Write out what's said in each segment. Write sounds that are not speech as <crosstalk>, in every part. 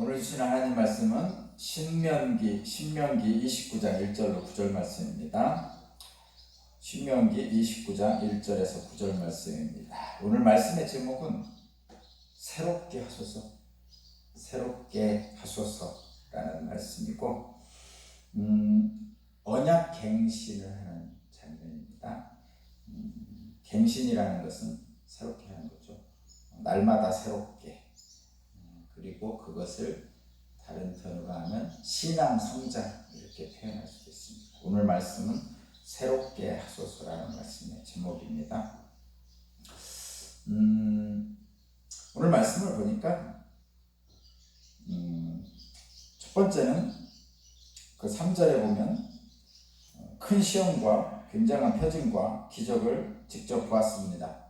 오늘 주신 하나님 말씀은 신명기 신명기 29장 1절로 9절 말씀입니다. 신명기 29장 1절에서 9절 말씀입니다. 오늘 말씀의 제목은 새롭게 하소서, 새롭게 하소서라는 말씀이고, 음, 언약 갱신을 하는 장면입니다. 음, 갱신이라는 것은 새롭게 하는 거죠. 날마다 새롭게. 음, 그리고 그것을 다른 표현으로 하면 신앙 성장 이렇게 표현할 수 있습니다. 오늘 말씀은 새롭게 하소서라는 말씀의 제목입니다. 음, 오늘 말씀을 보니까 음, 첫 번째는 그 3절에 보면 어, 큰 시험과 굉장한 표징과 기적을 직접 보았습니다.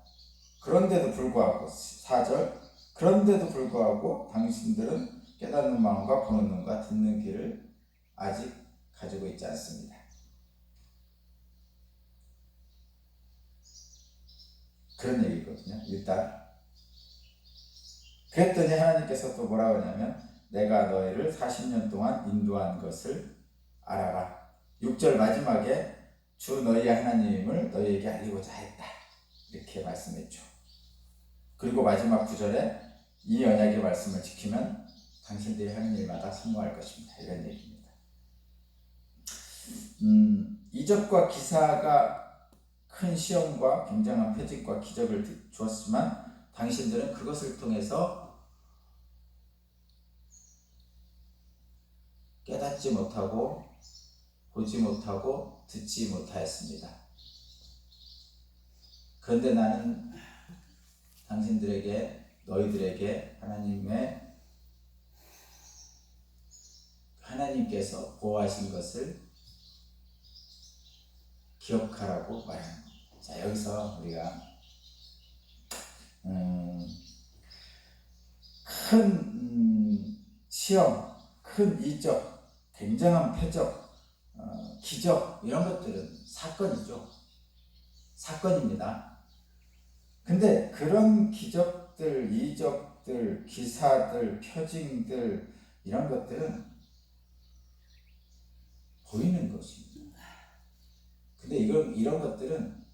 그런데도 불구하고 4절 그런데도 불구하고 당신들은 깨닫는 마음과 보는 눈과 듣는 귀를 아직 가지고 있지 않습니다. 그런 얘기거든요. 일단 그랬더니 하나님께서 또 뭐라고 하냐면 내가 너희를 40년 동안 인도한 것을 알아라. 6절 마지막에 주 너희 하나님을 너희에게 알리고자 했다. 이렇게 말씀했죠. 그리고 마지막 구절에 이 언약의 말씀을 지키면 당신들이 하는 일마다 성공할 것입니다. 이런 얘기입니다. 음, 이적과 기사가 큰 시험과 굉장한 표징과 기적을 주었지만 당신들은 그것을 통해서 깨닫지 못하고 보지 못하고 듣지 못하였습니다. 그런데 나는 당신들에게 너희들에게 하나님의 하나님께서 보호하신 것을 기억하라고 말하는 겁니다. 자 여기서 우리가 음, 큰 음, 시험, 큰 이적, 굉장한 표적, 어, 기적 이런 것들은 사건이죠. 사건입니다. 근데 그런 기적 들, 이적들, 기사들, 표징들 이런 것들은 보이는 것입니다. 근데 이런 이런 것들은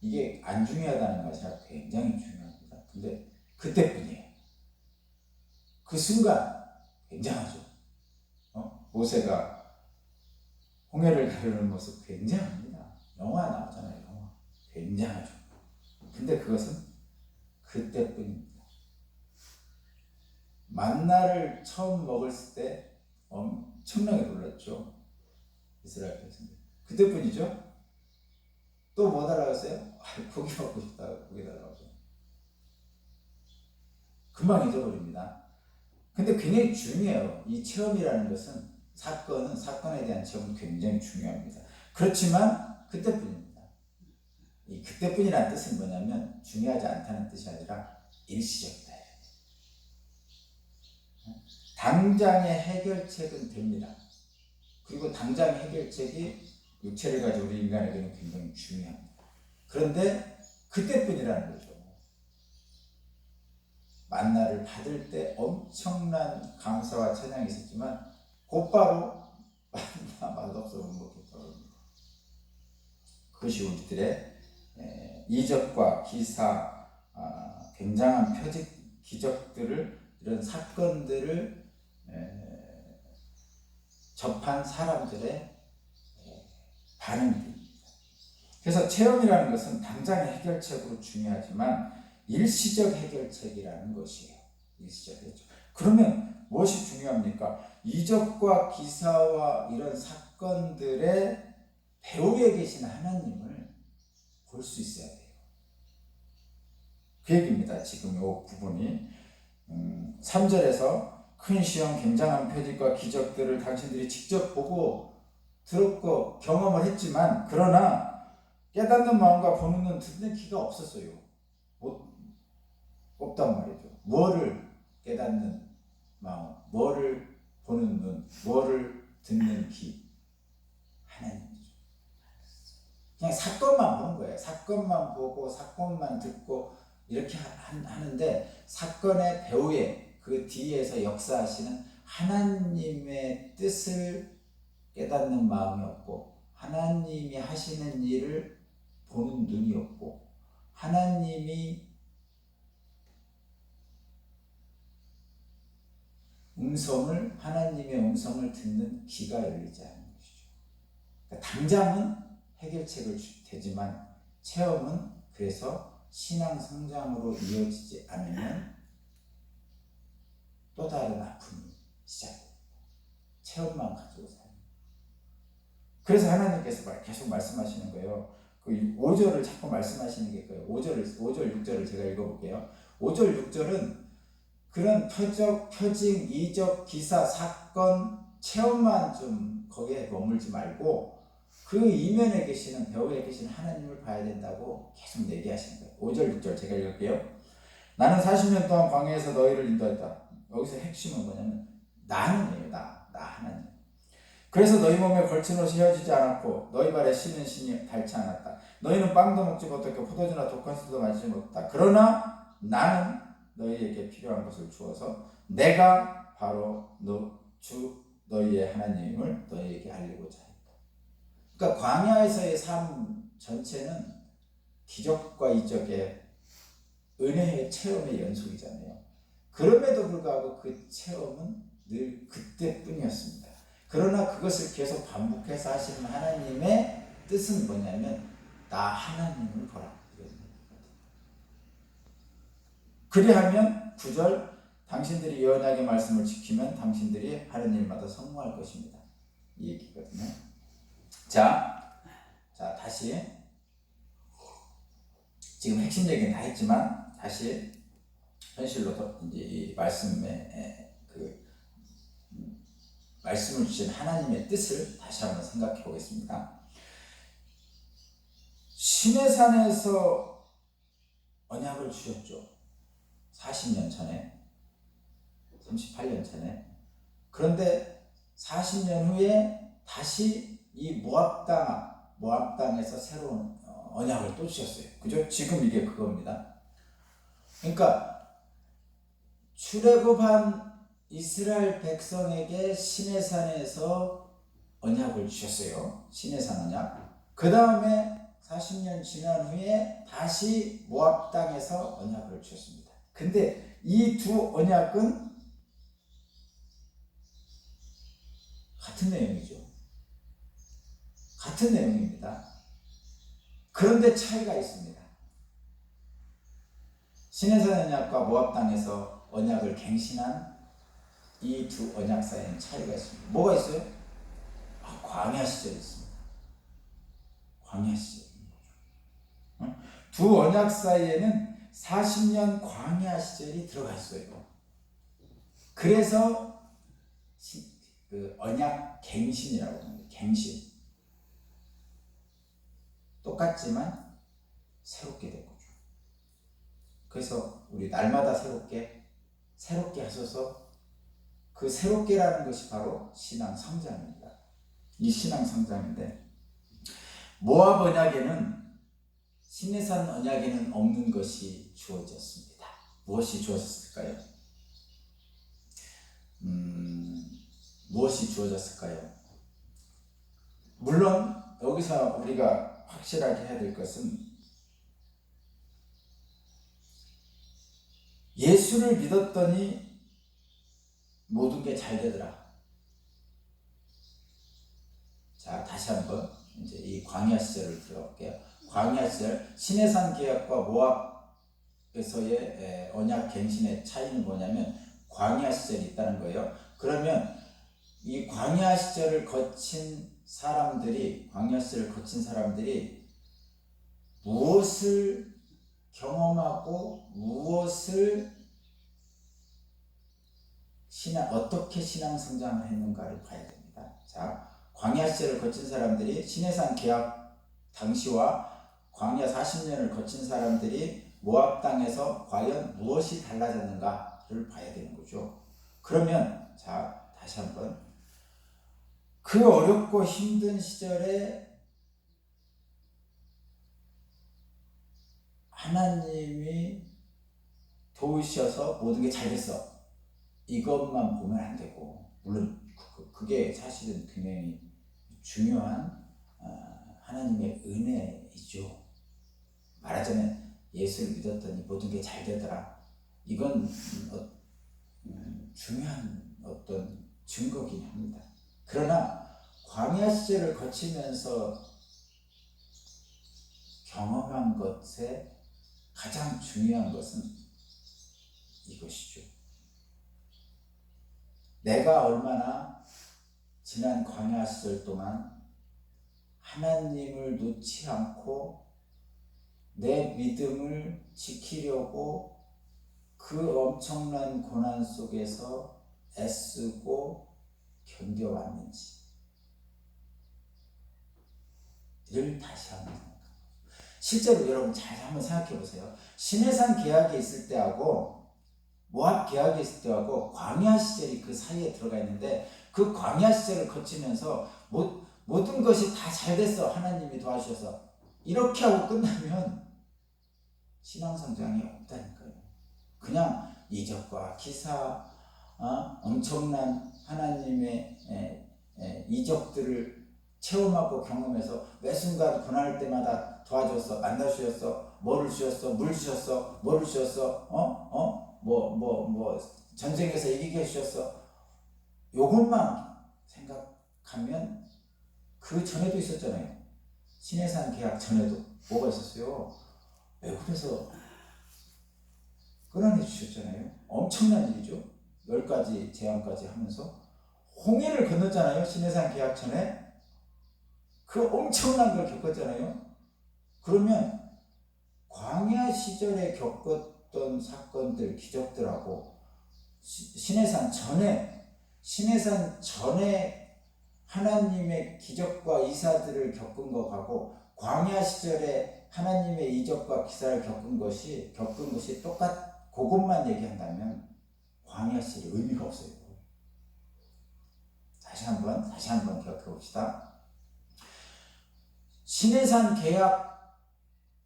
이게 안 중요하다는 것이 굉장히 중요합니다. 근데 그때뿐이에요. 그 순간 굉장하죠. 어? 모세가 홍해를 가르는 모습 굉장합니다. 영화 나오잖아요. 영화. 굉장하죠. 근데 그것은 그때뿐입니다. 만나를 처음 먹었을 때 엄청나게 놀랐죠. 이스라엘 백성들. 그때뿐이죠. 또 뭐 달라갔어요? 고기 먹고 싶다. 고기 달라고. 금방 잊어버립니다. 근데 굉장히 중요해요. 이 체험이라는 것은 사건은 사건에 대한 체험은 굉장히 중요합니다. 그렇지만 그때뿐입니다. 이 그때뿐이라는 뜻은 뭐냐면 중요하지 않다는 뜻이 아니라 일시적이다. 당장의 해결책은 됩니다. 그리고 당장의 해결책이 육체를 가지고 우리 인간에게는 굉장히 중요합니다. 그런데 그때뿐이라는 거죠. 만나를 받을 때 엄청난 감사와 찬양이 있었지만 곧바로 <laughs> 만나 맛없어 못 먹겠다고 합니다. 그것이 우리들의 이적과 기사, 아, 굉장한 표적, 기적들을 이런 사건들을 접한 사람들의 반응입니다. 그래서 체험이라는 것은 당장의 해결책으로 중요하지만 일시적 해결책이라는 것이에요. 일시적 해결책. 그러면 무엇이 중요합니까? 이적과 기사와 이런 사건들의 배후에 계신 하나님을 볼 수 있어야 돼요. 그 얘기입니다. 지금 이 부분이. 음, 3절에서 큰 시험, 굉장한 표적과 기적들을 당신들이 직접 보고 들었고 경험을 했지만 그러나 깨닫는 마음과 보는 눈, 듣는 귀가 없었어요. 못, 없단 말이죠. 뭐를 깨닫는 마음, 뭐를 보는 눈, 뭐를 듣는 귀. 하나님이죠. 그냥 사건만 보는 거예요. 사건만 보고 사건만 듣고 이렇게 하 는데 사건의 배후에 그 뒤에서 역사하시는 하나님의 뜻을 깨닫는 마음이 없고 하나님이 하시는 일을 보는 눈이 없고 하나님이 음성을 하나님의 음성을 듣는 귀가 열리지 않는 것이죠. 그러니까 당장은 해결책을 주- 되지만 체험은 그래서 신앙 성장으로 이어지지 않으면 또 다른 아픔이 시작됩니다. 체험만 가지고 사는. 그래서 하나님께서 말- 계속 말씀하시는 거예요. 그 5절을 자꾸 말씀하시는 게 그거예요. 5절, 5절, 6절을 제가 읽어볼게요. 5절, 6절은 그런 표적, 표징, 이적, 기사, 사건, 체험만 좀 거기에 머물지 말고 그 이면에 계시는 배후에 계신 하나님을 봐야 된다고 계속 얘기하시는 거예요. 5절, 6절 제가 읽을게요. 나는 40년 동안 광야에서 너희를 인도했다. 여기서 핵심은 뭐냐면 나는이에요. 나, 나 하나님. 그래서 너희 몸에 걸친 옷이 헤어지지 않았고 너희 발에 신은 신이 닳지 않았다. 너희는 빵도 먹지 못했고 포도주나 독한 술도 마시지 못했다. 그러나 나는 너희에게 필요한 것을 주어서 내가 바로 너, 주 너희의 하나님을 너희에게 알리고자. 그러니까 광야에서의 삶 전체는 기적과 이적의 은혜의 체험의 연속이잖아요. 그럼에도 불구하고 그 체험은 늘 그때뿐이었습니다. 그러나 그것을 계속 반복해서 하시는 하나님의 뜻은 뭐냐면 나 하나님을 보라. 그리하면 9절 당신들이 이 언약의 말씀을 지키면 당신들이 하는 일마다 성공할 것입니다. 자, 자 다시 지금 핵심 얘기는 다 했지만 다시 현실로 더 이제 이 말씀의 그 음, 말씀을 주신 하나님의 뜻을 다시 한번 생각해 보겠습니다. 신의 산에서 언약을 주셨죠. 40년 전에, 38년 전에. 그런데 40년 후에 다시 이 모압 땅, 모압 땅에서 새로운 어, 언약을 또 주셨어요. 그죠? 지금 이게 그겁니다. 그러니까 출애굽한 이스라엘 백성에게 신의 산에서 언약을 주셨어요. 신의 산 언약. 그 다음에 40년 지난 후에 다시 모압 땅에서 언약을 주셨습니다. 근데 이 두 언약은 같은 내용이죠. 같은 내용입니다. 그런데 차이가 있습니다. 신해산 언약과 모압 땅에서 언약을 갱신한 이 두 언약 사이에는 차이가 있습니다. 뭐가 있어요? 아, 광야 시절이 있습니다. 광야 시절. 어? 두 언약 사이에는 40년 광야 시절이 들어가 있어요. 그래서 시- 그 언약 갱신이라고 합니다. 갱신. 똑같지만 새롭게 된 거죠. 그래서 우리 날마다 새롭게 새롭게 하셔서 그 새롭게라는 것이 바로 신앙 성장입니다. 이 신앙 성장인데 모압 언약에는 신내산 언약에는 없는 것이 주어졌습니다. 무엇이 주어졌을까요? 음, 무엇이 주어졌을까요? 물론 여기서 우리가 확실하게 해야 될 것은 예수를 믿었더니 모든 게 잘 되더라. 자, 다시 한번 이제 이 광야 시절을 들어볼게요. 광야 시절 시내산 계약과 모압에서의 에, 언약 갱신의 차이는 뭐냐면 광야 시절이 있다는 거예요. 그러면 이 광야 시절을 거친 사람들이 광야 시절을 거친 사람들이 무엇을 경험하고 무엇을 신앙 어떻게 신앙 성장을 했는가를 봐야 됩니다. 자, 광야 시절을 거친 사람들이 신해산 계약 당시와 광야 40년을 거친 사람들이 모압 땅에서 과연 무엇이 달라졌는가를 봐야 되는 거죠. 그러면 자, 다시 한번 그 어렵고 힘든 시절에 하나님이 도우셔서 모든 게 잘 됐어. 이것만 보면 안 되고 물론 그- 그게 사실은 굉장히 중요한 어, 하나님의 은혜이죠. 말하자면 예수를 믿었더니 모든 게 잘 되더라. 이건 음, 어, 음, 중요한 어떤 증거긴 합니다. 그러나 광야 시절을 거치면서 경험한 것에 가장 중요한 것은 이것이죠. 내가 얼마나 지난 광야 시절 동안 하나님을 놓지 않고 내 믿음을 지키려고 그 엄청난 고난 속에서 애쓰고 견뎌왔는지 를 다시 한번 생각합니다. 실제로 여러분 잘 한번 생각해 보세요. 신해산 계약에 있을 때하고 모압 계약에 있을 때하고 광야 시절이 그 사이에 들어가 있는데 그 광야 시절을 거치면서 모, 모든 것이 다 잘 됐어 하나님이 도와주셔서 이렇게 하고 끝나면 신앙 성장이 없다니까요. 그냥 이적과 기사, 어? 엄청난 하나님의 이적들을 체험하고 경험해서 매 순간 고난할 때마다 도와줬어, 만나 주셨어, 뭐를 주셨어, 물 주셨어, 뭐를 주셨어, 어, 어, 뭐, 뭐, 뭐 전쟁에서 이기게 해주셨어. 요것만 생각하면 그 전에도 있었잖아요. 신해산 계약 전에도 뭐가 있었어요? 애굽에서 끌어내 주셨잖아요. 엄청난 일이죠. 열 가지 제안까지 하면서 홍해를 건넜잖아요. 신해산 계약 전에 그 엄청난 걸 겪었잖아요. 그러면 광야 시절에 겪었던 사건들, 기적들하고 시- 신해산 전에 신해산 전에 하나님의 기적과 이사들을 겪은 것하고 광야 시절에 하나님의 이적과 기사를 겪은 것이 겪은 것이 똑같 그것만 얘기한다면 광야 시절이 의미가 없어요. 다시 한번 다시 한번 기억해 봅시다. 신해산 계약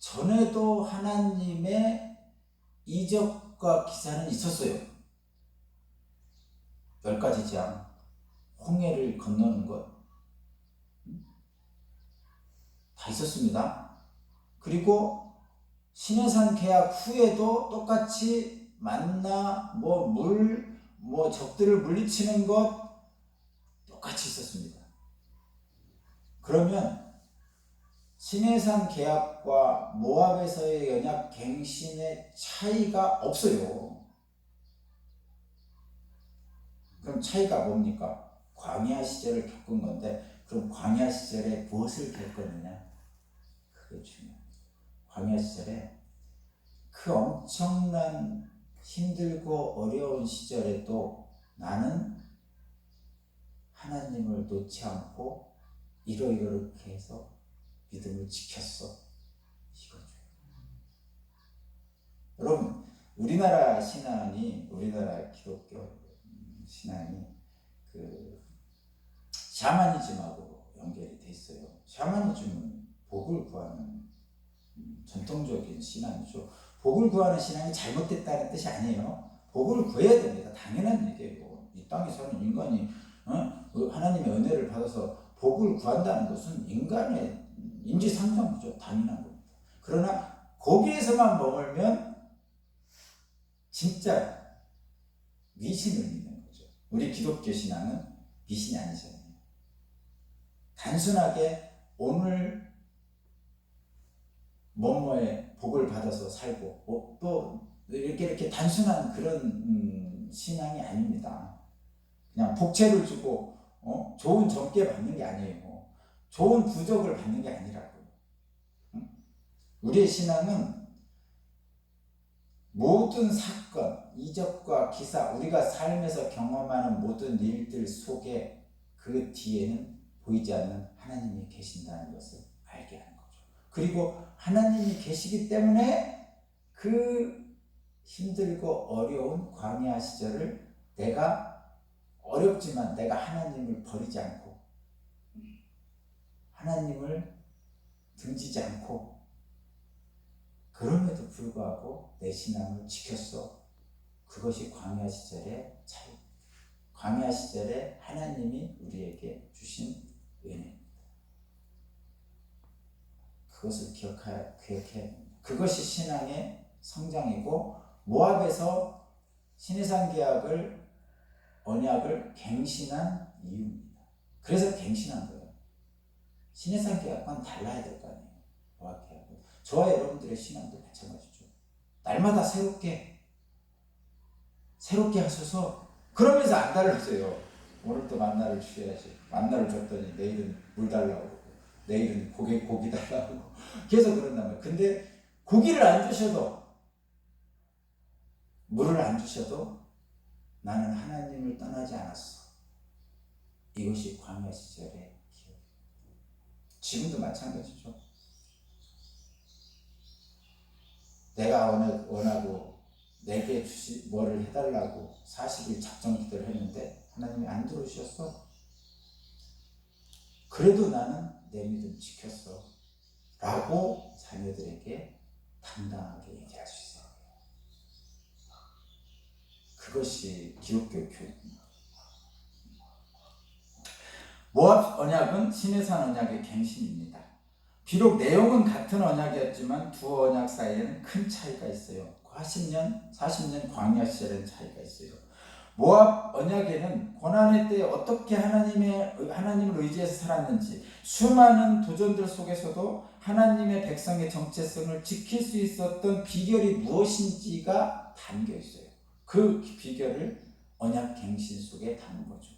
전에도 하나님의 이적과 기사는 있었어요. 열 가지 재앙, 홍해를 건너는 것, 다 있었습니다. 그리고 신해산 계약 후에도 똑같이 만나, 뭐 물, 뭐 적들을 물리치는 것 똑같이 있었습니다. 그러면 신해산 계약과 모압에서의 연약 갱신의 차이가 없어요. 그럼 차이가 뭡니까? 광야 시절을 겪은 건데 그럼 광야 시절에 무엇을 겪었느냐? 그게 중요합니다. 광야 시절에 그 엄청난 힘들고 어려운 시절에도 나는 하나님을 놓지 않고 이러이렇게 해서 믿음을 지켰어. 이거죠. 여러분, 우리나라 신앙이 우리나라 기독교 신앙이 그 샤머니즘하고 연결이 돼 있어요. 샤머니즘은 복을 구하는 음, 전통적인 신앙이죠. 복을 구하는 신앙이 잘못됐다는 뜻이 아니에요. 복을 구해야 됩니다. 당연한 얘기예요. 이 땅에 사는 인간이 어? 그 하나님의 은혜를 받아서 복을 구한다는 것은 인간의 인지상정이죠. 당연한 겁니다. 그러나 거기에서만 머물면 진짜 미신을 믿는 거죠. 우리 기독교 신앙은 미신이 아니잖아요. 단순하게 오늘 뭐뭐에 복을 받아서 살고 어, 또 이렇게 이렇게 단순한 그런 음, 신앙이 아닙니다. 그냥 복채를 주고 어? 좋은 점괘 받는 게 아니에요. 좋은 부적을 받는 게 아니라고요. 응? 우리의 신앙은 모든 사건, 이적과 기사, 우리가 삶에서 경험하는 모든 일들 속에 그 뒤에는 보이지 않는 하나님이 계신다는 것을. 그리고 하나님이 계시기 때문에 그 힘들고 어려운 광야 시절을 내가 어렵지만 내가 하나님을 버리지 않고 하나님을 등지지 않고 그럼에도 불구하고 내 신앙을 지켰어. 그것이 광야 시절의 차이. 광야 시절에 하나님이 우리에게 주신 은혜입니다. 그것을 기억하, 기억해야. 그것이 신앙의 성장이고 모압에서 신해상 계약을 언약을 갱신한 이유입니다. 그래서 갱신한 거예요. 신해상 계약과는 달라야 될 거 아니에요. 모압 계약은. 저와 여러분들의 신앙도 마찬가지죠. 날마다 새롭게 새롭게 하셔서 그러면서 안 달라져요. 오늘 또 만나를 주셔야지. 만나를 줬더니 내일은 물 달라고 내일은 고기 고기 달라고 그러고 계속 그런단 말이에요. 근데 고기를 안 주셔도 물을 안 주셔도 나는 하나님을 떠나지 않았어. 이것이 광야 시절의 기억. 지금도 마찬가지죠. 내가 원하- 원하고 내게 주시 뭐를 해달라고 40일 작정 기도를 했는데 하나님이 안 들어주셨어. 그래도 나는 내 믿음 지켰어. 라고 자녀들에게 당당하게 얘기할 수 있어요. 그것이 기독교 교육입니다. 모압 언약은 신해산 언약의 갱신입니다. 비록 내용은 같은 언약이었지만 두 언약 사이에는 큰 차이가 있어요. 40년, 40년 광야 시절엔 차이가 있어요. 모압 언약에는 고난의 때 어떻게 하나님의 하나님을 의지해서 살았는지 수많은 도전들 속에서도 하나님의 백성의 정체성을 지킬 수 있었던 비결이 무엇인지가 담겨 있어요. 그 비결을 언약 갱신 속에 담은 거죠.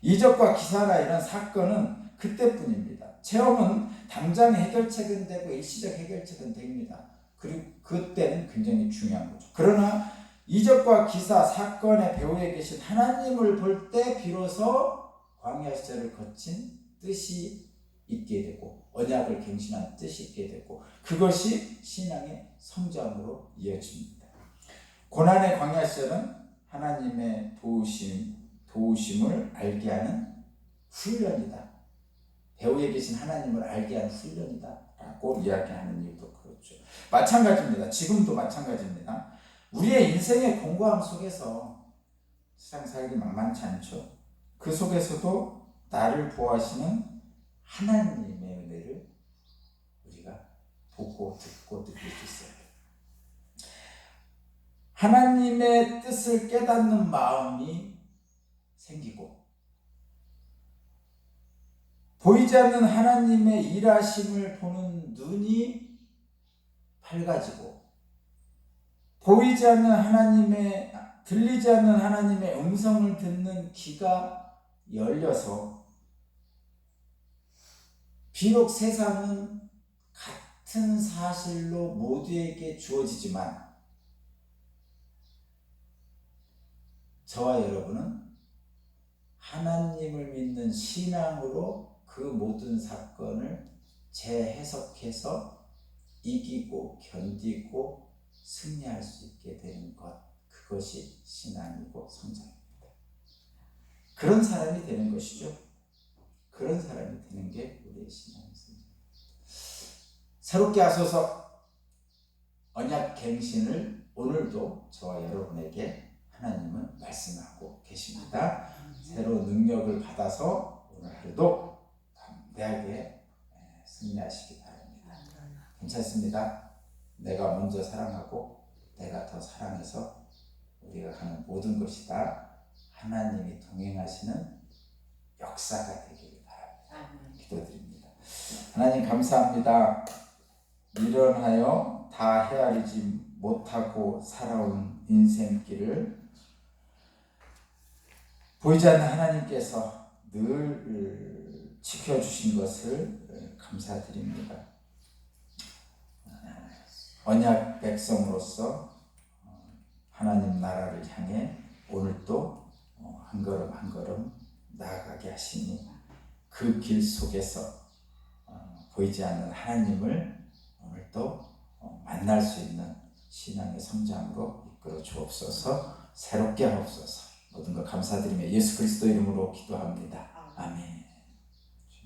이적과 기사나 이런 사건은 그때뿐입니다. 체험은 당장 해결책은 되고 일시적 해결책은 됩니다. 그리고 그때는 굉장히 중요한 거죠. 그러나 이적과 기사 사건의 배후에 계신 하나님을 볼 때 비로소 광야 시절을 거친 뜻이 있게 되고 언약을 갱신한 뜻이 있게 되고 그것이 신앙의 성장으로 이어집니다. 고난의 광야 시절은 하나님의 도우심, 도우심을 알게 하는 훈련이다. 배후에 계신 하나님을 알게 하는 훈련이다라고 이야기하는 이유도 그렇죠. 마찬가지입니다. 지금도 마찬가지입니다. 우리의 인생의 공고함 속에서 세상 살기 만만치 않죠. 그 속에서도 나를 보호하시는 하나님의 은혜를 우리가 보고 듣고 느낄 수 있어요. 하나님의 뜻을 깨닫는 마음이 생기고 보이지 않는 하나님의 일하심을 보는 눈이 밝아지고 보이지 않는 하나님의 들리지 않는 하나님의 음성을 듣는 귀가 열려서 비록 세상은 같은 사실로 모두에게 주어지지만 저와 여러분은 하나님을 믿는 신앙으로 그 모든 사건을 재해석해서 이기고 견디고 승리할 수 있게 되는 것 그것이 신앙이고 성장입니다. 그런 사람이 되는 것이죠. 그런 사람이 되는 게 우리의 성장. 새롭게 하소서 언약 갱신을 오늘도 저와 여러분에게 하나님은 말씀하고 계십니다. 새로운 능력을 받아서 오늘 하루도 담대하게 승리하시기 바랍니다. 괜찮습니다. 내가 먼저 사랑하고 내가 더 사랑해서 우리가 하는 모든 것이 다 하나님이 동행하시는 역사가 되기를 바랍니다. 기도드립니다. 하나님 감사합니다. 미련하여 다 헤아리지 못하고 살아온 인생길을 보이지 않는 하나님께서 늘 지켜주신 것을 감사드립니다. 언약 백성으로서 하나님 나라를 향해 오늘도 한 걸음 한 걸음 나아가게 하시니 그 길 속에서 보이지 않는 하나님을 오늘도 만날 수 있는 신앙의 성장으로 이끌어 주옵소서 새롭게 하옵소서 모든 것 감사드리며 예수 그리스도 이름으로 기도합니다. 아멘.